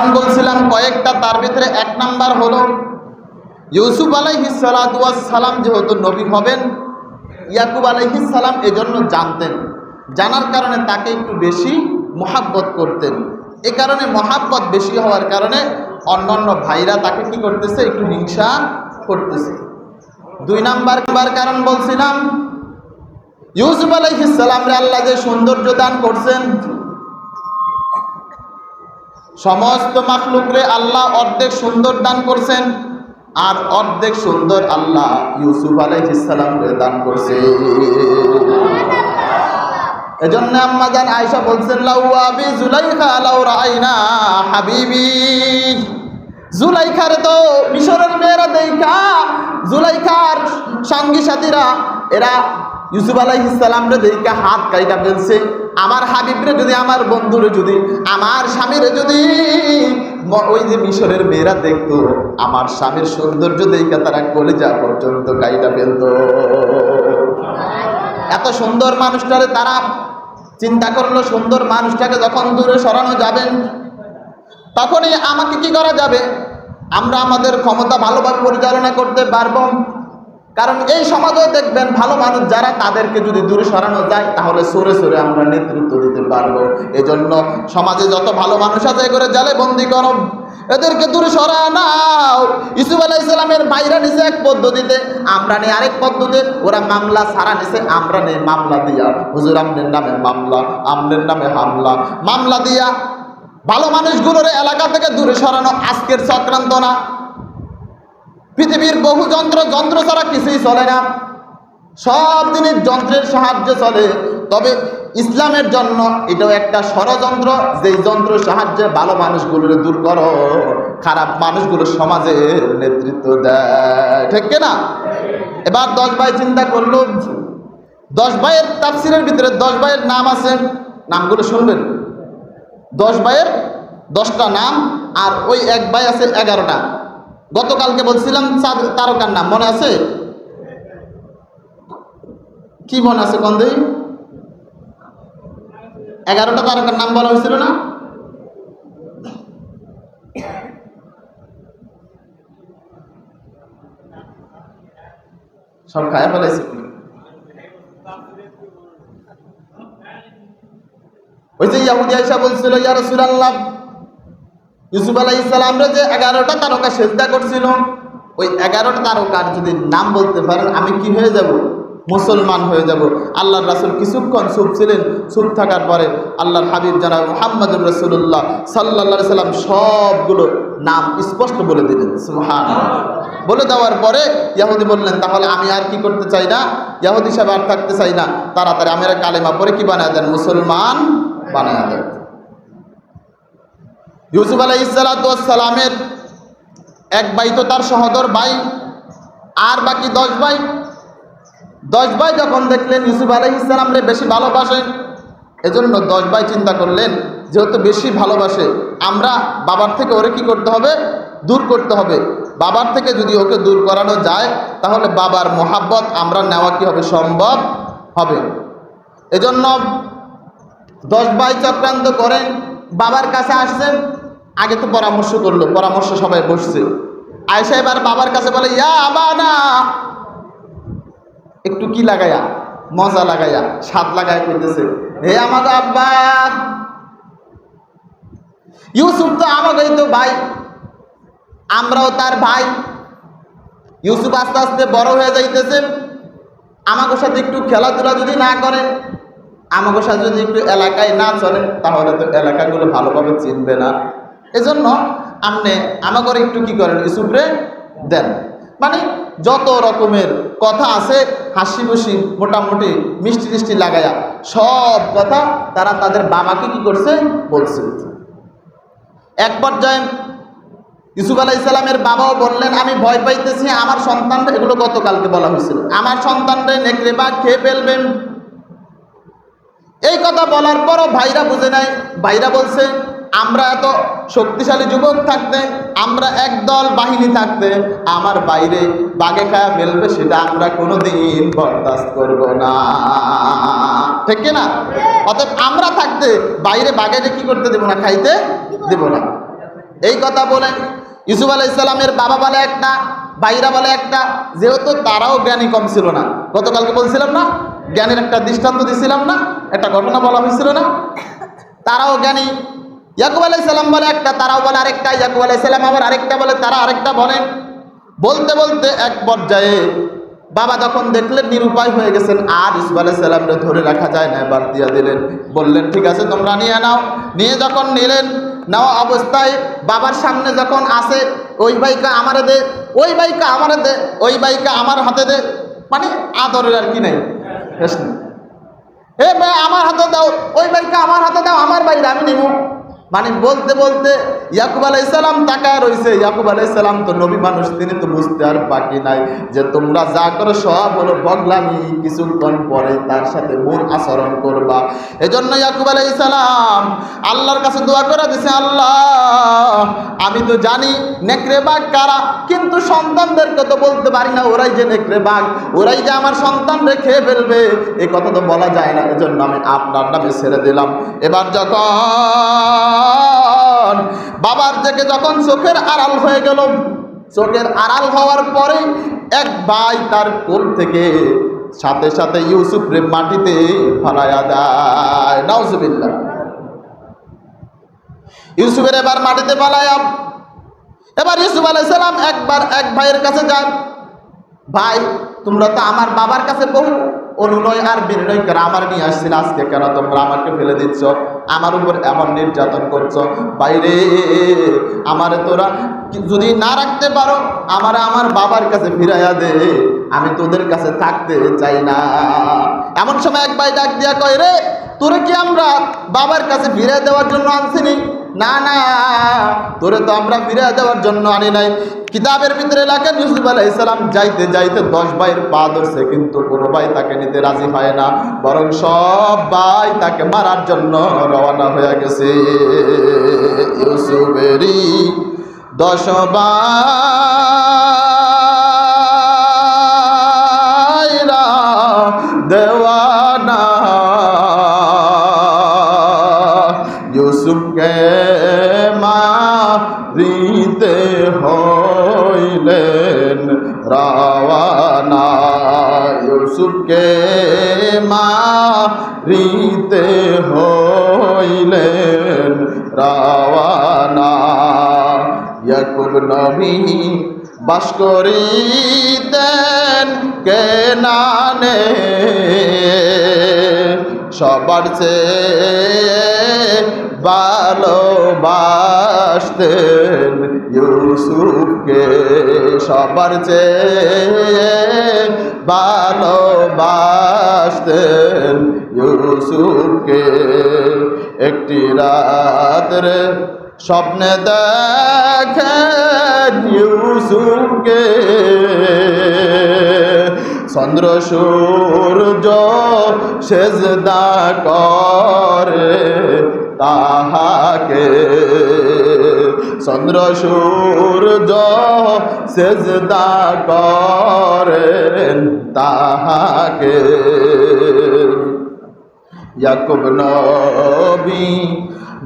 আমি বলছিলাম, কয়েকটা, তার ভিতরে এক নাম্বার হলো, ইউসুফ সালাম যেহেতু নবী হবেন, ইয়াকুব সালাম এজন্য জানতেন। জানার কারণে তাকে একটু বেশি মহাব্বত করতেন। এ কারণে মহাব্বত বেশি হওয়ার কারণে অন্যান্য ভাইরা তাকে কি করতেছে, একটু হিংসা করতেছে। দুই নাম্বার বার কারণ বলছিলাম, ইউসুফ আলাইহিসালামরে আল্লাহ যে সৌন্দর্য দান করছেন সমস্ত মাখলুকরে আল্লাহ অর্ধেক সুন্দর দান করছেন আর অর্ধেক সুন্দর আল্লাহ ইউসুফ আলাইহিসালামরে দান করছে। এজন্য আম্মা জান আয়েশা বলছেন লাউয়াবি জুলাইখা লাউ রাইনা হাবিবি। জুলাইখার তো মিশরের মেয়েরা দেখা জুলাইখার সঙ্গী সাথীরা এরা ইউসুফ আলাইহিসালামরে দেখা হাত কাইটা ফেলছে। আমার হাবিবরে যদি, আমার বন্ধুরে যদি, আমার স্বামীরে যদি ওই যে মিশরের মেয়েরা দেখতো, আমার স্বামীর সৌন্দর্য দেখা তারা কলে কলেজা পর্যন্ত কাইটা ফেলতো। এত সুন্দর মানুষটারে তারা চিন্তা করল, সুন্দর মানুষটাকে যখন দূরে সরানো যাবে, তখনই আমাকে কি করা যাবে? আমরা আমাদের ক্ষমতা ভালোভাবে পরিচালনা করতে পারব। কারণ এই সমাজেও দেখবেন ভালো মানুষ যারা, তাদেরকে যদি দূরে সরানো যায়, তাহলে সরে সরে আমরা নেতৃত্ব দিতে পারব। এজন্য সমাজে যত ভালো মানুষ আছে করে জালে বন্দি করো। এদেরকে দূরে সরা নাও ইসুফ আলাহ ইসলামের বাইরা নিছে এক পদ্ধতিতে, আমরা নেই আরেক পদ্ধতিতে। ওরা মামলা সারা নিছে, আমরা নেই মামলা দিয়া। হুজুর, আমনের নামে মামলা, আমনের নামে হামলা। মামলা দিয়া ভালো মানুষগুলোর এলাকা থেকে দূরে সরানো আজকের চক্রান্ত না। পৃথিবীর বহু যন্ত্র যন্ত্র ছাড়া কিছুই চলে না। সব জিনিস যন্ত্রের সাহায্যে চলে। তবে ইসলামের জন্য এটাও একটা ষড়যন্ত্র, যেই যন্ত্র সাহায্যে ভালো মানুষগুলোর দূর করো, খারাপ মানুষগুলো সমাজে নেতৃত্ব দেয়। ঠিক না? এবার দশ ভাই চিন্তা করল, দশ ভাইয়ের তাফসিরের ভিতরে দশ ভাইয়ের নাম আছে, নামগুলো শুনবেন? দশ ভাইয়ের দশটা নাম, আর ওই এক ভাই আছে এগারোটা। গতকালকে বলছিলাম, চাঁদ- তারকার নাম, মনে আছে? কি মনে আছে কন্দেই এগারোটা তারকার নাম বলা হয়েছিল না? সব খায়া ফেলাইছে। ওই যে ইয়াহুদি বলছিল, ইয়া রাসূলুল্লাহ ইউসুফ আলাইহিস সালামরে যে এগারোটা তারকা সেজদা করছিল, ওই এগারোটা তারকার যদি নাম বলতে পারেন, আমি কি হয়ে যাব? মুসলমান হয়ে যাব। আল্লাহর রাসুল কিছুক্ষণ চুপ ছিলেন। চুপ থাকার পরে আল্লাহর হাবিব জানাব মুহাম্মদুর রাসূলুল্লাহ সাল্লাল্লাহু আলাইহি সাল্লাম সবগুলো নাম স্পষ্ট বলে দিলেন। সুবহানাল্লাহ। বলে দেওয়ার পরে ইয়াহুদি বললেন, তাহলে আমি আর কি করতে চাই না? ইয়াহুদি হিসাবে আর থাকতে চাই না। তাড়াতাড়ি আমি কালেমা পরে কি বানায় দেন? মুসলমান বানায় দেন। ইউসুফ আলাই সালামের এক ভাই তো তার সহদর ভাই। আর বাকি দশ ভাই? দশ ভাই যখন দেখলেন ইউসুফ আলাই ইসলামরে বেশি ভালোবাসেন এজন্য দশ ভাই চিন্তা করলেন, যেহেতু বেশি ভালোবাসে, আমরা বাবার থেকে ওরে কি করতে হবে? দূর করতে হবে। বাবার থেকে যদি ওকে দূর করানো যায়, তাহলে বাবার মোহাব্বত আমরা নেওয়া কি হবে? সম্ভব হবে। এজন্য দশ ভাই চক্রান্ত করেন বাবার কাছে আসছেন। আগে তো পরামর্শ করল, পরামর্শ সবাই বসছে। আয়সা এবার বাবার কাছে বলে, ইয়া আবানা! একটু কি লাগাইয়া মজা লাগাইয়া স্বাদ লাগাইয়া করতেছে হে আমাকে আব্বা! ইউসুফ তো আমাকেই তো ভাই, আমরাও তার ভাই। ইউসুফ আস্তে আস্তে বড় হয়ে যাইতেছে আমাকে সাথে একটু খেলাধুলা যদি না করেন আমাকে সাথে যদি একটু এলাকায় না চলেন তাহলে তো এলাকাগুলো ভালোভাবে চিনবে না। এজন্য আপনি আমাকে একটু কি করেন, ইসুফরে দেন। মানে যত রকমের কথা আছে, হাসি খুশি, মোটামুটি, মিষ্টি টিষ্টি লাগায়া, সব কথা তারা তাদের বাবাকে কি করছে, বলছে। এক পর্যায়ে ইসুফ আলাহ ইসলামের বাবাও বললেন, আমি ভয় পাইতেছি, আমার সন্তান এগুলো গতকালকে বলা হয়েছিল। আমার সন্তানরে নেকড়ে বা খেয়ে ফেলবেন। এই কথা বলার পরও ভাইরা বুঝে নাই। ভাইরা বলছে আমরা এত শক্তিশালী যুবক থাকতে, আমরা একদল বাহিনী থাকতে, আমার বাইরে বাগে খায়া ফেলবে সেটা আমরা কোনোদিন বরদাস্ত করব না। ঠিক না? অতএব আমরা থাকতে বাইরে বাগেরে কি করতে দেবো না, খাইতে দেবো না। এই কথা বলেন, ইউসুফ আলাইসাল্লামের বাবা বলে একটা, ভাইরা বলে একটা, যেহেতু তারাও জ্ঞানী কম ছিল না। গতকালকে বলছিলাম না, জ্ঞানের একটা দৃষ্টান্ত দিছিলাম না, একটা ঘটনা বলা হয়েছিল না। তারাও জ্ঞানী ইয়াকুব আলাইসাল্লাম বলে একটা, তারাও বলে আরেকটা, ইয়াকুব আলাইসাল্লাম আবার আরেকটা বলে, তারা আরেকটা বলেন বলতে বলতে এক পর্যায়ে বাবা যখন দেখলেন নিরুপায় হয়ে গেছেন। আর ইসুফ আলাইসাল্লামকে ধরে রাখা যায় না এবার দিয়া দিলেন। বললেন, ঠিক আছে, তোমরা নিয়ে নাও। নিয়ে যখন নিলেন, নেওয়া অবস্থায় বাবার সামনে যখন আসে, ওই বাইকা আমারে দে, ওই বাইকা আমারে দে, ওই বাইকা আমার হাতে দে। মানে আদরের আর কি নেই এ ভাই, আমার হাতে দাও, ওই বাইকটা আমার হাতে দাও, আমার বাইরে আমি নিব। মানে বলতে বলতে ইয়াকুব আলাইসালাম তাকায় রয়েছে ইয়াকুব আলাইসালাম তো নবী মানুষ, তিনি তো বুঝতে আর বাকি নাই যে তোমরা যা করো সব হলো বগলামি কিছুক্ষণ পরে তার সাথে মূল আচরণ করবা। এজন্য ইয়াকুব আলাইসালাম আল্লাহর কাছে দোয়া করে দিছে, আল্লাহ, আমি তো জানি নেকড়ে বাঘ কারা, কিন্তু সন্তানদেরকে তো বলতে পারি না ওরাই যে নেকড়ে বাঘ। ওরাই যে আমার সন্তান রেখে ফেলবে। এ কথা তো বলা যায় না। এজন্য আমি আপনার নামে ছেড়ে দিলাম। এবার যখন বাবার থেকে যখন চোখের আড়াল হয়ে গেল, চোখের আড়াল হওয়ার পরে এক ভাই তার কোল থেকে সাথে সাথে ইউসুফ রে মাটিতে ফালাইয়া দেয়। নাউজুবিল্লাহ। ইউসুফের এবার মাটিতে পালাইয়া এবার ইউসুফ আলাইসালাম একবার এক ভাইয়ের কাছে যান ভাই, তোমরা তো আমার বাবার কাছে বহু অনুনয় আর বিনয় করে আমার নিয়ে আসছিল আজকে কেন? তোমরা আমাকে ফেলে দিচ্ছ। আমার উপর এমন নির্যাতন করছ। বাইরে, আমার তোরা যদি না রাখতে পারো, আমার আমার বাবার কাছে ফিরাইয়া দে। আমি তোদের কাছে থাকতে চাই না। এমন সময় এক ভাই ডাক দিয়া কয়, রে, তোরে কি আমরা বাবার কাছে ফিরিয়ে দেওয়ার জন্য আনছিনি না না, তোরে তো আমরা ফিরে দেওয়ার জন্য আনি নাই। কিতাবের ভিতরে লেখেন, ইউসুফ আলাইসালাম যাইতে যাইতে দশ ভাইয়ের পা ধরছে, কিন্তু কোনো ভাই তাকে নিতে রাজি হয় না, বরং সব ভাই তাকে মারার জন্য রওনা হয়ে গেছে। ইউসুফেরই দশ ভাইরা দেওয়ানা রাওয়ানা ইউসুফকে মারিতে হইলেন। রাওয়ানা ইয়াকুব নবী বাস করিতেন কেনানে। সবার চেয়ে ভালোবাসতেন ইউসুফকে সবার চেয়ে। ভালোবাসতেন ইউসুফকে একটি রাত্রে স্বপ্নে দেখেন ইউসুফকে। চন্দ্র, সূর্য সেজদা করে তাহাকে। চন্দ্র, সূর্য সেজদা করেন তাহাকে। ইয়াকুব নবী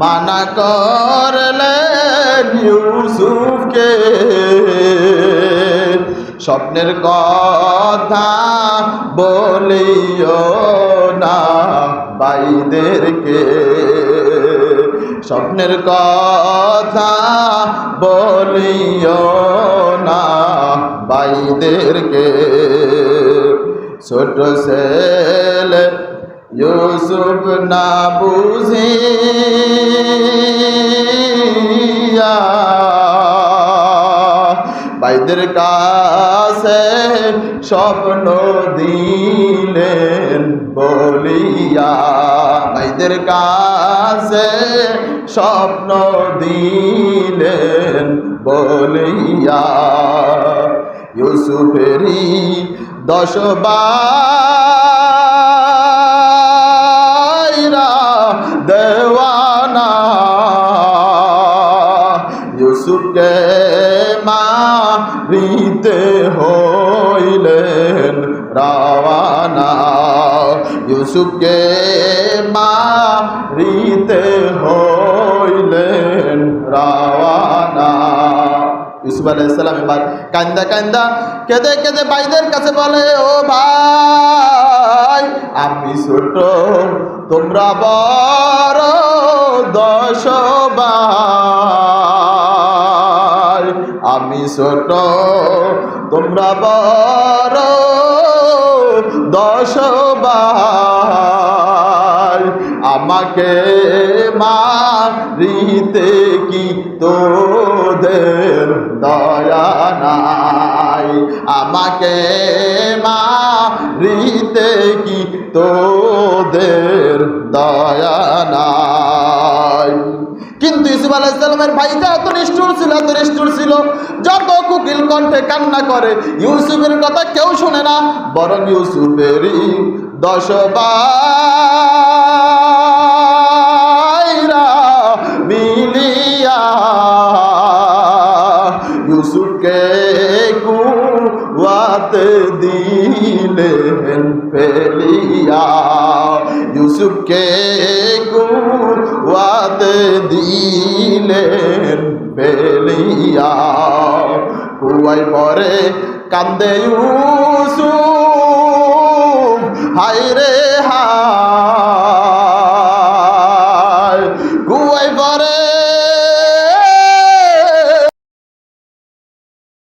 মানা করলেন ইউসুফকে। স্বপ্নের কথা বলিও না বাইদেরকে স্বপ্নের কথা বলিও না বাইদেরকে ছোট ছেলে ইউসুফ না বুঝিয়া বাইদের কাছে স্বপ্ন দিলেন বলিয়া। বাইদের কাছে স্বপ্ন দিলেন বলিয়া। ইউসুফেরই দশ দেওয়ানা। ইউসুফকে মারিতে হইলেন রাওয়ানা। ইউসুফকে মারিতে হইলেন রাওয়ানা। ইউসুফ আলাইসালাম এবার কান্দা কান্দা কেঁদে কেঁদে ভাইদের কাছে বলে, ও ভাই, আমি ছোট, তোমরা বড় দশ আমি ছোট, তোমরা বড় দশ ভাই আমাকে মারিতে কি তোদের দয়া নাই? আমাকে মারিতে কি তোদের দয়া নাই? কিন্তু ইসুফ আলাইসালামের ভাইটা এত নিষ্ঠুর ছিল, এত নিষ্ঠুর ছিল। যত কুকিল কণ্ঠে কান্না করে, ইউসুফের কথা কেউ শোনে না বরং ইউসুফেরই দশ মিলিয়া ইউসুফকে কুয়াতে দিলেন ফেলিয়া। ইউসুফকে কুয়াতে দিলেন ফেলিয়া। কুয়াই পরে কান্দে ইউসুফ হায় রে হায়।